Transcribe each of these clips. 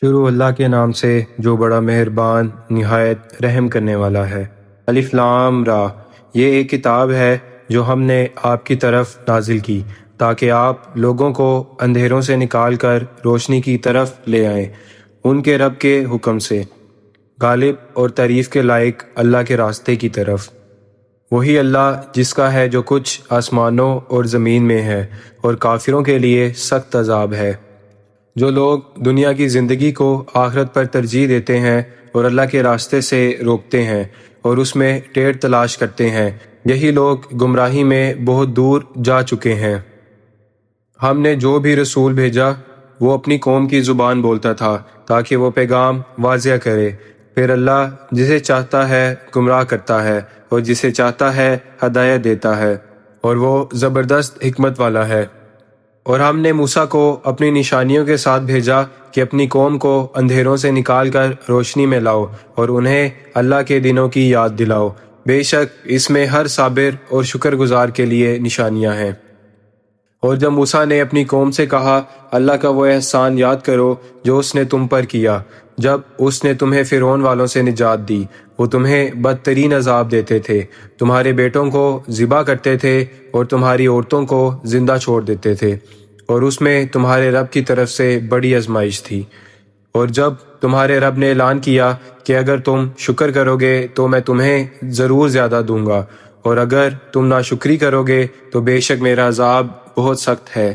شروع اللہ کے نام سے جو بڑا مہربان، نہایت رحم کرنے والا ہے۔ الف لام را، یہ ایک کتاب ہے جو ہم نے آپ کی طرف نازل کی تاکہ آپ لوگوں کو اندھیروں سے نکال کر روشنی کی طرف لے آئیں ان کے رب کے حکم سے۔ غالب اور تعریف کے لائق اللہ کے راستے کی طرف۔ وہی اللہ جس کا ہے جو کچھ آسمانوں اور زمین میں ہے اور کافروں کے لیے سخت عذاب ہے۔ جو لوگ دنیا کی زندگی کو آخرت پر ترجیح دیتے ہیں اور اللہ کے راستے سے روکتے ہیں اور اس میں ٹیڑھ تلاش کرتے ہیں، یہی لوگ گمراہی میں بہت دور جا چکے ہیں۔ ہم نے جو بھی رسول بھیجا، وہ اپنی قوم کی زبان بولتا تھا تاکہ وہ پیغام واضح کرے۔ پھر اللہ جسے چاہتا ہے گمراہ کرتا ہے اور جسے چاہتا ہے ہدایت دیتا ہے اور وہ زبردست حکمت والا ہے۔ اور ہم نے موسا کو اپنی نشانیوں کے ساتھ بھیجا کہ اپنی قوم کو اندھیروں سے نکال کر روشنی میں لاؤ اور انہیں اللہ کے دنوں کی یاد دلاؤ۔ بے شک اس میں ہر صابر اور شکر گزار کے لیے نشانیاں ہیں۔ اور جب موسا نے اپنی قوم سے کہا، اللہ کا وہ احسان یاد کرو جو اس نے تم پر کیا۔ جب اس نے تمہیں فرعون والوں سے نجات دی، وہ تمہیں بدترین عذاب دیتے تھے۔ تمہارے بیٹوں کو ذبح کرتے تھے اور تمہاری عورتوں کو زندہ چھوڑ دیتے تھے۔ اور اس میں تمہارے رب کی طرف سے بڑی آزمائش تھی۔ اور جب تمہارے رب نے اعلان کیا کہ اگر تم شکر کرو گے تو میں تمہیں ضرور زیادہ دوں گا، اور اگر تم ناشکری کرو گے تو بے شک میرا عذاب بہت سخت ہے۔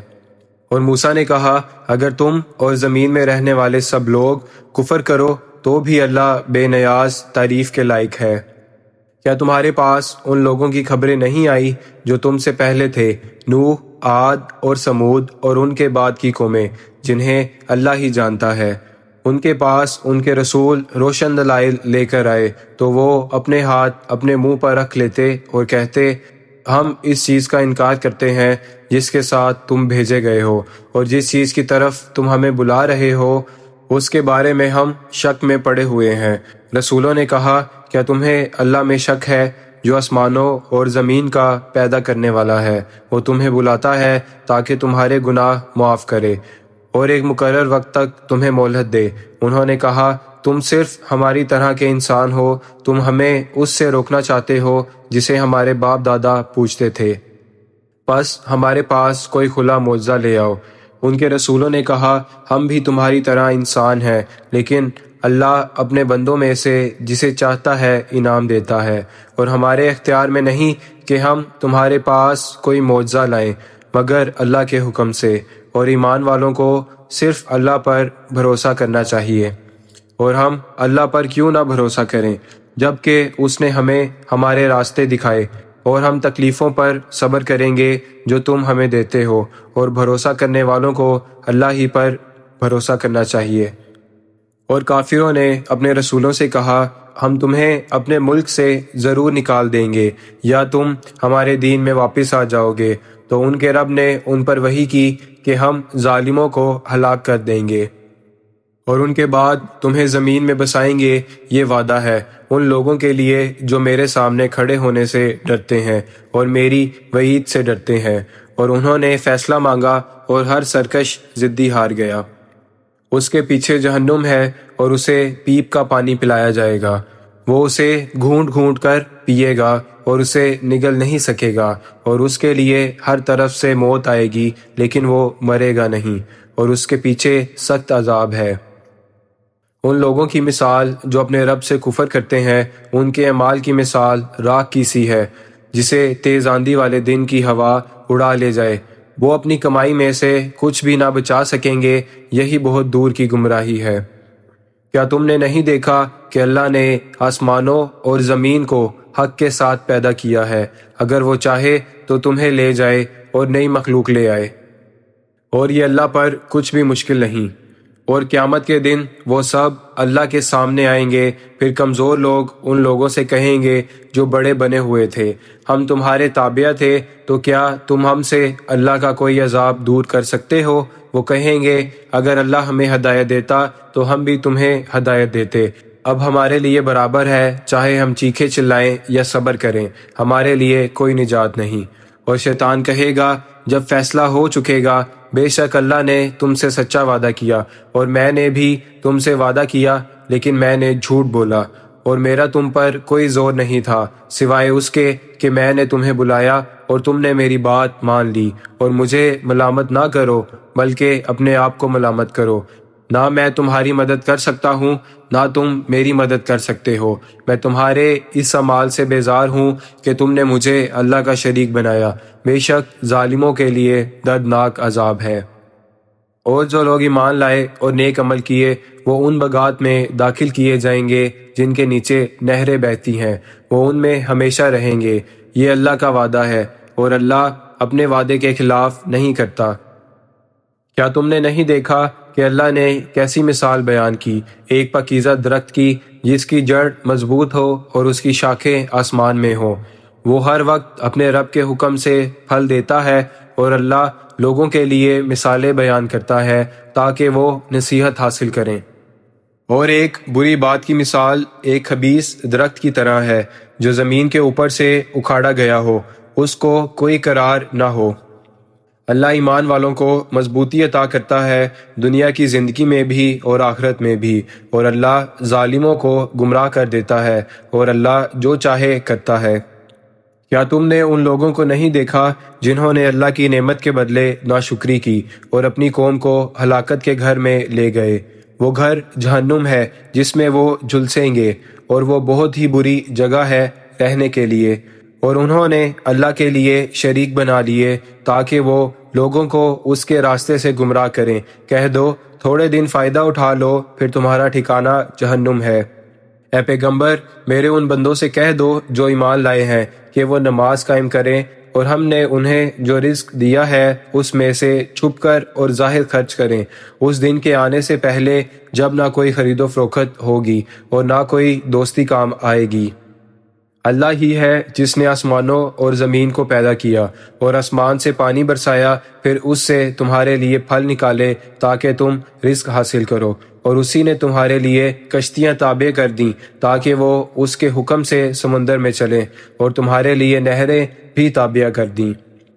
اور موسا نے کہا، اگر تم اور زمین میں رہنے والے سب لوگ کفر کرو، تو بھی اللہ بے نیاز تعریف کے لائق ہے۔ کیا تمہارے پاس ان لوگوں کی خبریں نہیں آئی جو تم سے پہلے تھے، نوح، عاد اور سمود اور ان کے بعد کی قومیں، جنہیں اللہ ہی جانتا ہے؟ ان کے پاس ان کے رسول روشن دلائل لے کر آئے، تو وہ اپنے ہاتھ اپنے منہ پر رکھ لیتے اور کہتے ہم اس چیز کا انکار کرتے ہیں جس کے ساتھ تم بھیجے گئے ہو اور جس چیز کی طرف تم ہمیں بلا رہے ہو، اس کے بارے میں ہم شک میں پڑے ہوئے ہیں۔ رسولوں نے کہا، کیا تمہیں اللہ میں شک ہے جو آسمانوں اور زمین کا پیدا کرنے والا ہے؟ وہ تمہیں بلاتا ہے تاکہ تمہارے گناہ معاف کرے۔ اور ایک مقرر وقت تک تمہیں مولت دے۔ انہوں نے کہا، تم صرف ہماری طرح کے انسان ہو، تم ہمیں اس سے روکنا چاہتے ہو جسے ہمارے باپ دادا پوچھتے تھے۔ بس ہمارے پاس کوئی کھلا معجزہ لے آؤ۔ ان کے رسولوں نے کہا، ہم بھی تمہاری طرح انسان ہیں، لیکن اللہ اپنے بندوں میں سے جسے چاہتا ہے انعام دیتا ہے۔ اور ہمارے اختیار میں نہیں کہ ہم تمہارے پاس کوئی معجزہ لائیں، مگر اللہ کے حکم سے۔ اور ایمان والوں کو صرف اللہ پر بھروسہ کرنا چاہیے۔ اور ہم اللہ پر کیوں نہ بھروسہ کریں جبکہ اس نے ہمیں ہمارے راستے دکھائے۔ اور ہم تکلیفوں پر صبر کریں گے جو تم ہمیں دیتے ہو۔ اور بھروسہ کرنے والوں کو اللہ ہی پر بھروسہ کرنا چاہیے۔ اور کافروں نے اپنے رسولوں سے کہا، ہم تمہیں اپنے ملک سے ضرور نکال دیں گے، یا تم ہمارے دین میں واپس آ جاؤ گے۔ تو ان کے رب نے ان پر وہی کی کہ ہم ظالموں کو ہلاک کر دیں گے۔ اور ان کے بعد تمہیں زمین میں بسائیں گے، یہ وعدہ ہے۔ ان لوگوں کے لیے جو میرے سامنے کھڑے ہونے سے ڈرتے ہیں اور میری وعید سے ڈرتے ہیں۔ اور انہوں نے فیصلہ مانگا اور ہر سرکش ضدی ہار گیا۔ اس کے پیچھے جہنم ہے اور اسے پیپ کا پانی پلایا جائے گا۔ وہ اسے گھونٹ گھونٹ کر پیے گا۔ اور اسے نگل نہیں سکے گا، اور اس کے لیے ہر طرف سے موت آئے گی، لیکن وہ مرے گا نہیں، اور اس کے پیچھے سخت عذاب ہے۔ ان لوگوں کی مثال جو اپنے رب سے کفر کرتے ہیں، ان کے اعمال کی مثال راک کی سی ہے، جسے تیز آندھی والے دن کی ہوا اڑا لے جائے۔ وہ اپنی کمائی میں سے کچھ بھی نہ بچا سکیں گے، یہی بہت دور کی گمراہی ہے۔ کیا تم نے نہیں دیکھا کہ اللہ نے آسمانوں اور زمین کو حق کے ساتھ پیدا کیا ہے۔ اگر وہ چاہے تو تمہیں لے جائے اور نئی مخلوق لے آئے۔ اور یہ اللہ پر کچھ بھی مشکل نہیں۔ اور قیامت کے دن وہ سب اللہ کے سامنے آئیں گے۔ پھر کمزور لوگ ان لوگوں سے کہیں گے جو بڑے بنے ہوئے تھے، ہم تمہارے تابعہ تھے، تو کیا تم ہم سے اللہ کا کوئی عذاب دور کر سکتے ہو؟ وہ کہیں گے، اگر اللہ ہمیں ہدایت دیتا تو ہم بھی تمہیں ہدایت دیتے۔ اب ہمارے لیے برابر ہے، چاہے ہم چیخے چلائیں یا صبر کریں، ہمارے لیے کوئی نجات نہیں۔ اور شیطان کہے گا، جب فیصلہ ہو چکے گا، بے شک اللہ نے تم سے سچا وعدہ کیا۔ اور میں نے بھی تم سے وعدہ کیا، لیکن میں نے جھوٹ بولا۔ اور میرا تم پر کوئی زور نہیں تھا، سوائے اس کے کہ میں نے تمہیں بلایا اور تم نے میری بات مان لی۔ اور مجھے ملامت نہ کرو، بلکہ اپنے آپ کو ملامت کرو۔ نہ میں تمہاری مدد کر سکتا ہوں، نہ تم میری مدد کر سکتے ہو۔ میں تمہارے اس عمال سے بیزار ہوں کہ تم نے مجھے اللہ کا شریک بنایا۔ بے شک ظالموں کے لیے دردناک عذاب ہے۔ اور جو لوگ ایمان لائے اور نیک عمل کیے، وہ ان بگات میں داخل کیے جائیں گے جن کے نیچے نہریں بہتی ہیں۔ وہ ان میں ہمیشہ رہیں گے۔ یہ اللہ کا وعدہ ہے اور اللہ اپنے وعدے کے خلاف نہیں کرتا۔ کیا تم نے نہیں دیکھا کہ اللہ نے کیسی مثال بیان کی۔ ایک پکیزہ درخت کی جس کی جڑ مضبوط ہو اور اس کی شاخیں آسمان میں ہو وہ ہر وقت اپنے رب کے حکم سے پھل دیتا ہے اور اللہ لوگوں کے لیے مثالیں بیان کرتا ہے تاکہ وہ نصیحت حاصل کریں۔ اور ایک بری بات کی مثال ایک خبیص درخت کی طرح ہے جو زمین کے اوپر سے اکھاڑا گیا ہو۔ اس کو کوئی قرار نہ ہو۔ اللہ ایمان والوں کو مضبوطی عطا کرتا ہے دنیا کی زندگی میں بھی اور آخرت میں بھی، اور اللہ ظالموں کو گمراہ کر دیتا ہے، اور اللہ جو چاہے کرتا ہے۔ کیا تم نے ان لوگوں کو نہیں دیکھا جنہوں نے اللہ کی نعمت کے بدلے ناشکری کی اور اپنی قوم کو ہلاکت کے گھر میں لے گئے؟ وہ گھر جہنم ہے جس میں وہ جھلسیں گے اور وہ بہت ہی بری جگہ ہے رہنے کے لیے۔ اور انہوں نے اللہ کے لیے شریک بنا لیے تاکہ وہ لوگوں کو اس کے راستے سے گمراہ کریں۔ کہہ دو، تھوڑے دن فائدہ اٹھا لو، پھر تمہارا ٹھکانہ جہنم ہے۔ اے پیغمبر، میرے ان بندوں سے کہہ دو جو ایمان لائے ہیں کہ وہ نماز قائم کریں اور ہم نے انہیں جو رزق دیا ہے اس میں سے چھپ کر اور ظاہر خرچ کریں۔ اس دن کے آنے سے پہلے جب نہ کوئی خرید و فروخت ہوگی اور نہ کوئی دوستی کام آئے گی۔ اللہ ہی ہے جس نے آسمانوں اور زمین کو پیدا کیا اور آسمان سے پانی برسایا، پھر اس سے تمہارے لیے پھل نکالے تاکہ تم رزق حاصل کرو۔ اور اسی نے تمہارے لیے کشتیاں تابع کر دیں تاکہ وہ اس کے حکم سے سمندر میں چلیں اور تمہارے لیے نہریں بھی تابع کر دیں۔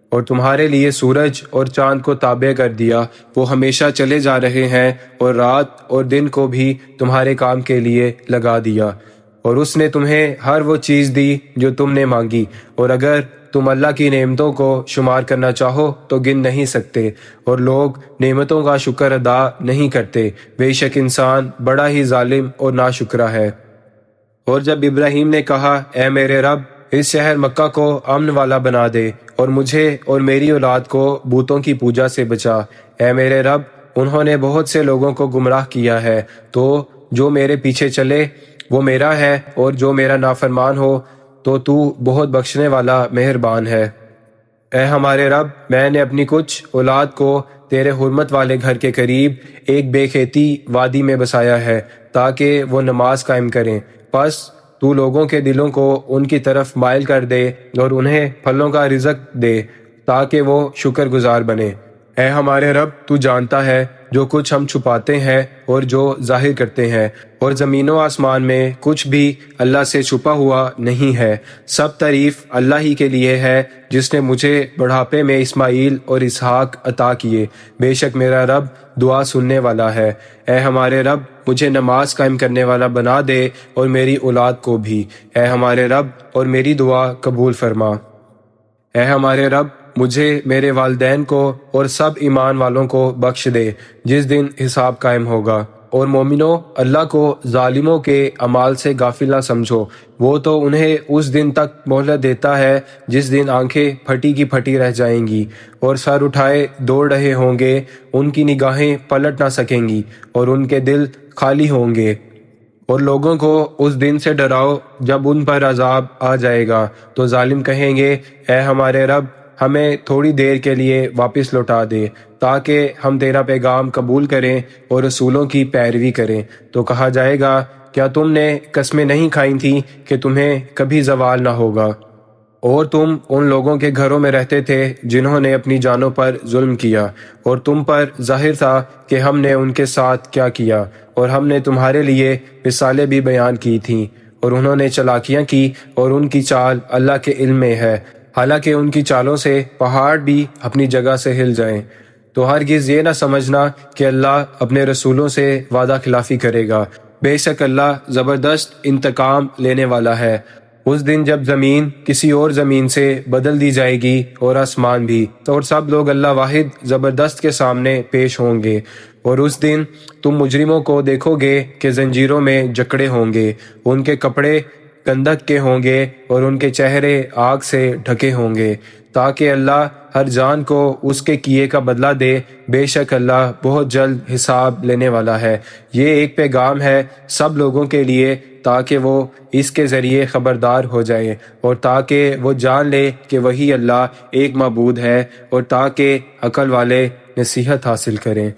اور تمہارے لیے سورج اور چاند کو تابع کر دیا۔ وہ ہمیشہ چلے جا رہے ہیں اور رات اور دن کو بھی تمہارے کام کے لیے لگا دیا۔ اور اس نے تمہیں ہر وہ چیز دی جو تم نے مانگی۔ اور اگر تم اللہ کی نعمتوں کو شمار کرنا چاہو تو گن نہیں سکتے، اور لوگ نعمتوں کا شکر ادا نہیں کرتے۔ بے شک انسان بڑا ہی ظالم اور نا ہے۔ اور جب ابراہیم نے کہا، اے میرے رب، اس شہر مکہ کو امن والا بنا دے، اور مجھے اور میری اولاد کو بوتوں کی پوجا سے بچا۔ اے میرے رب، انہوں نے بہت سے لوگوں کو گمراہ کیا ہے، تو جو میرے پیچھے چلے وہ میرا ہے اور جو میرا نافرمان ہو، تو تو بہت بخشنے والا مہربان ہے۔ اے ہمارے رب، میں نے اپنی کچھ اولاد کو تیرے حرمت والے گھر کے قریب ایک بے کھیتی وادی میں بسایا ہے تاکہ وہ نماز قائم کریں۔ پس تو لوگوں کے دلوں کو ان کی طرف مائل کر دے اور انہیں پھلوں کا رزق دے تاکہ وہ شکر گزار بنے اے ہمارے رب، تو جانتا ہے جو کچھ ہم چھپاتے ہیں اور جو ظاہر کرتے ہیں، اور زمین و آسمان میں کچھ بھی اللہ سے چھپا ہوا نہیں ہے۔ سب تعریف اللہ ہی کے لیے ہے، جس نے مجھے بڑھاپے میں اسماعیل اور اسحاق عطا کیے۔ بے شک میرا رب دعا سننے والا ہے۔ اے ہمارے رب، مجھے نماز قائم کرنے والا بنا دے اور میری اولاد کو بھی۔ اے ہمارے رب، اور میری دعا قبول فرما۔ اے ہمارے رب مجھے میرے والدین کو اور سب ایمان والوں کو بخش دے، جس دن حساب قائم ہوگا۔ اور مومنو، اللہ کو ظالموں کے امال سے غافل نہ سمجھو۔ وہ تو انہیں اس دن تک مہلت دیتا ہے جس دن آنکھیں پھٹی کی پھٹی رہ جائیں گی اور سر اٹھائے دوڑ رہے ہوں گے، ان کی نگاہیں پلٹ نہ سکیں گی اور ان کے دل خالی ہوں گے۔ اور لوگوں کو اس دن سے ڈراؤ جب ان پر عذاب آ جائے گا۔ تو ظالم کہیں گے، اے ہمارے رب ہمیں تھوڑی دیر کے لیے واپس لوٹا دے تاکہ ہم تیرا پیغام قبول کریں اور رسولوں کی پیروی کریں۔ تو کہا جائے گا، کیا تم نے قسمیں نہیں کھائی تھیں کہ تمہیں کبھی زوال نہ ہوگا؟ اور تم ان لوگوں کے گھروں میں رہتے تھے جنہوں نے اپنی جانوں پر ظلم کیا، اور تم پر ظاہر تھا کہ ہم نے ان کے ساتھ کیا کیا، اور ہم نے تمہارے لیے مثالیں بھی بیان کی تھیں، اور انہوں نے چلاکیاں کی، اور ان کی چال اللہ کے علم میں ہے۔ حالانکہ ان کی چالوں سے پہاڑ بھی اپنی جگہ سے ہل جائیں۔ تو ہرگز یہ نہ سمجھنا کہ اللہ اپنے رسولوں سے وعدہ خلافی کرے گا۔ بے شک اللہ زبردست انتقام لینے والا ہے۔ اس دن جب زمین کسی اور زمین سے بدل دی جائے گی اور آسمان بھی اور سب لوگ اللہ واحد زبردست کے سامنے پیش ہوں گے۔ اور اس دن تم مجرموں کو دیکھو گے کہ زنجیروں میں جکڑے ہوں گے۔ ان کے کپڑے گندک کے ہوں گے اور ان کے چہرے آگ سے ڈھکے ہوں گے، تاکہ اللہ ہر جان کو اس کے کیے کا بدلہ دے۔ بے شک اللہ بہت جلد حساب لینے والا ہے۔ یہ ایک پیغام ہے سب لوگوں کے لیے تاکہ وہ اس کے ذریعے خبردار ہو جائیں اور تاکہ وہ جان لے کہ وہی اللہ ایک معبود ہے اور تاکہ عقل والے نصیحت حاصل کریں۔